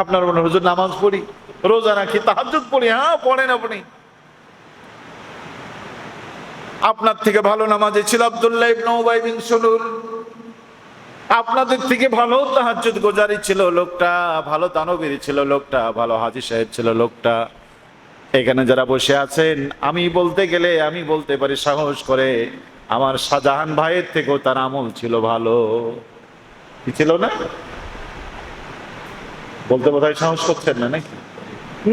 আপনার মনে হুজুর নামাজ পড়ি? রোজা রাখি, তাহাজ্জুদ পড়ি? হ্যাঁ পড়েন আপনি। আপনার থেকে ভালো নামাজে ছিল আব্দুল্লাহ ইবনে উবাই বিন সুলুল। আপনাদের থেকে ভালো তাহাজ্জুদ গোজারি ছিল লোকটা, ভালো দানবীর ছিল লোকটা, ভালো হাজি সাহেব ছিল লোকটা। এখানে যারা বসে আছেন, আমি বলতে গেলে, আমি বলতে পারি সাহস করে, আমার শাহজাহান ভাইয়ের থেকেও তার আমল ছিল ভালো। কি ছিল না? বলতে বোধহয় সাহস করছেন না নাকি?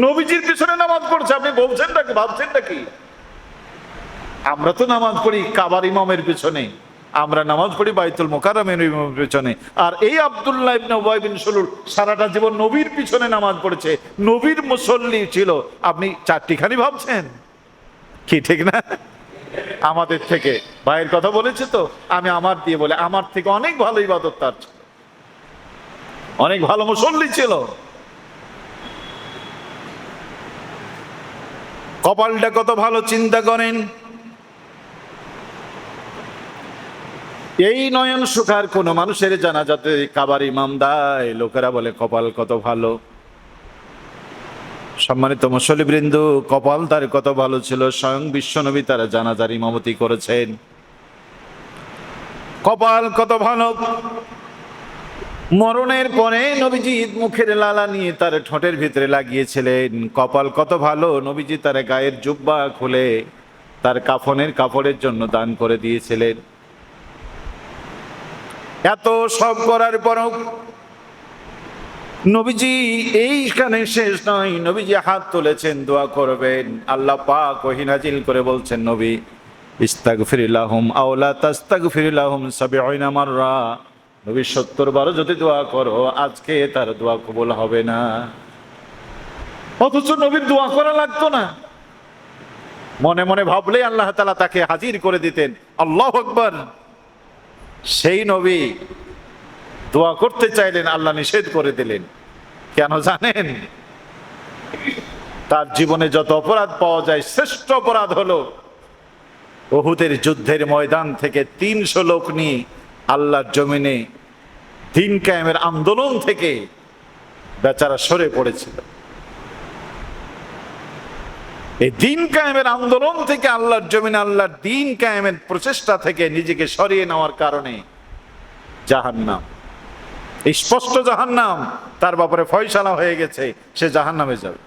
নবীজির পিছনে নামাজ পড়ছে, আপনি বলছেন নাকি, ভাবছেন নাকি? আমরা তো নামাজ পড়ি কাবার ইমামের পিছনে, আমরা নামাজ পড়ি বাইতুল মোকারমের ইমামের পিছনে, আর এই আব্দুল্লাহ ইবনে উবাই বিন সারাটা জীবন নবীর পিছনে নামাজ পড়েছে, নবীর মুসল্লি ছিল, আপনি চারটিখানি ভাবছেন? কি ঠিক না? আমাদের থেকে, ভাইয়ের কথা বলেছে তো, আমি আমার দিয়ে বলে, আমার থেকে অনেক ভালো ইবাদত তার ছিল। অনেক ভালো মুসল্লি ছিল। কপালটা কত ভালো চিন্তা করেন। এই নয়ন সুখার কোন মানুষের জানা যাতে কাবার ইমাম দেয় লোকেরা বলে কপাল কত ভালো। সম্মানিত মুসলিবৃন্দ কপাল তার কত ভালো ছিল, স্বয়ং বিশ্বনবী তারা জানাজার ইমামতি করেছেন। কপাল কত ভালো। মরণের পরে নবীজি মুখের লালা নিয়ে তার ঠোঁটের ভিতরে লাগিয়েছিলেন। কপাল কত ভালো, নবীজি তার গায়ের জুব্বা খুলে তার কাফনের কাপড়ের জন্য দান করে দিয়েছিলেন। এত সব করার পরও নবীজি এইখানে শেষ নয়। নবীজি হাত তুলেছেন, দোয়া করবেন। আল্লাহ পাক ওহিনাজিল করে বলছেন, নবী, ইস্তাগফিরিল্লাহুম আওলা তাস্তাগফিরিল্লাহুম সাবিঈনা মাররা। নবী সত্তর বারো যদি দোয়া করো, আজকে তার দোয়া কবুল হবে না। অথচ নবীর দোয়া করা লাগতো না। মনে মনে ভাবলে আল্লাহ তালা তাকে হাজির করে দিতেন। আল্লাহ আকবর। সেই নবী দোয়া করতে চাইলেন, আল্লাহ নিষেধ করে দিলেন। কেন জানেন? তার জীবনে যত অপরাধ পাওয়া যায়, শ্রেষ্ঠ অপরাধ হলো ওহুদের যুদ্ধের ময়দান থেকে তিনশো লোক নিয়ে আল্লাহর জমিনে দিন কায়েমের আন্দোলন থেকে বেচারা সরে পড়েছিল। এই দিন কায়েমের আন্দোলন থেকে আল্লাহর জমিনে, আল্লাহর দিন কায়েমের প্রচেষ্টা থেকে নিজেকে সরিয়ে নেওয়ার কারণে জাহান্নাম। এই স্পষ্ট জাহান্নাম তার ব্যাপারে ফয়সালা হয়ে গেছে, সে জাহান্নামে যাবে।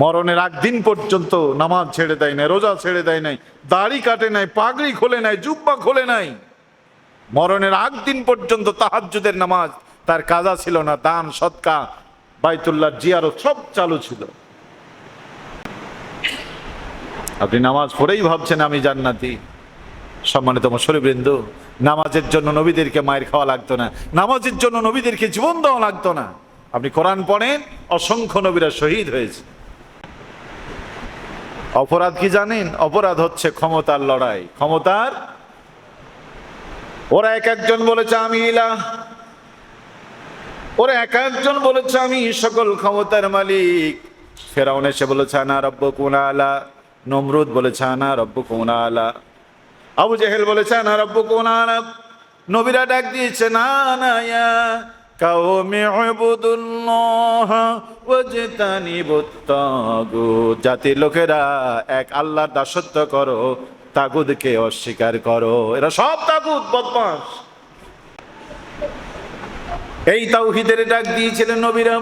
মরণের আগ দিন পর্যন্ত নামাজ ছেড়ে দেয় নাই, রোজা ছেড়ে দেয় নাই, দাড়ি কাটে নাই, পাগড়ি খোলে নাই, জুব্বা খোলে নাই। মরণের আগ দিন পর্যন্ত তাহাজ্জুদের নামাজ, তার কাজা ছিল না, দান, সৎকা বাইতুল্লাহ জিয়ারত সব চালু ছিল। আপনি নামাজ পড়েই ভাবছেন আমি জান্নাতি। সম্মানিত মশরীবৃন্দ নামাজের জন্য নবীদেরকে মায়ের খাওয়া লাগতো না, নামাজের জন্য নবীদেরকে জীবন দেওয়া লাগতো না। আপনি কোরআন পড়েন, অসংখ্য নবীরা শহীদ হয়েছে। অপরাধ কি জানেন? অপরাধ হচ্ছে ক্ষমতার লড়াই। ক্ষমতার? ওরা এক একজন বলেছে, আমি ইলা ওরা এক একজন বলেছে, আমি সকল ক্ষমতার মালিক। ফেরাউন এসে বলেছে, আনা রব্ব কোন আলা। নমরুদ বলেছে, আনা রব্ব কোন আলা। আবু জেহেল বলেছে, আনা রব্ব কোন আলা। নবীরা ডাক দিয়েছে, না না, ইয়া। জাতির লোকেরা এক আল্লাহর দাসত্ব করো তাগুদকে অস্বীকার করো। এরা সব তাগুদ বদমাস এই তাওহিদের ডাক দিয়েছিলেন নবীরা।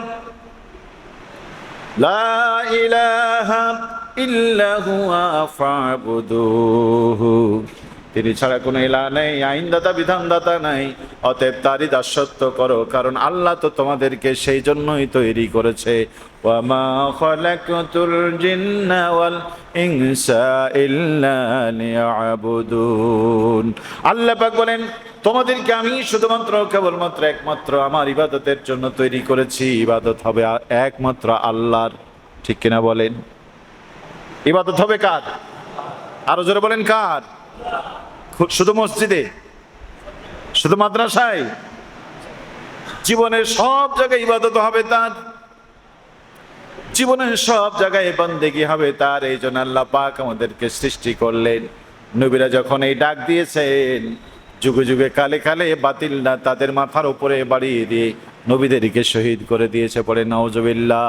লা ইলাহা ইল্লা তিনি ছাড়া কোনো ইলা নেই, আইনদাতা, বিধানদাতা নাই। অতএব তারই দাসত্ব করো, কারণ আল্লাহ তো তোমাদেরকে সেই জন্যই তৈরি করেছে। ওয়ামা খালাকাতুল জিন্না ওয়াল ইল্লা লিয়াবুদুন। আল্লাহ পাক বলেন, তোমাদেরকে আমি শুধুমাত্র, কেবলমাত্র একমাত্র আমার ইবাদতের জন্য তৈরি করেছি। ইবাদত হবে একমাত্র আল্লাহর। ঠিক কিনা বলেন? ইবাদত হবে কার? আরও জোরে বলেন কার? শুধু মসজিদে, শুধু মাদ্রাসায়, জীবনের সব জায়গায় ইবাদত হবে তার। জীবনের সব জায়গায় বন্দেগি হবে তার, এই জন্য আল্লাহ পাক আমাদেরকে সৃষ্টি করলেন। নবীরা যখন এই ডাক দিয়েছেন, যুগে যুগে কালে কালে বাতিল না, তাদের মাথার উপরে বাড়িয়ে দিয়ে নবীদেরকে শহীদ করে দিয়েছে, পড়ে নওজবিল্লা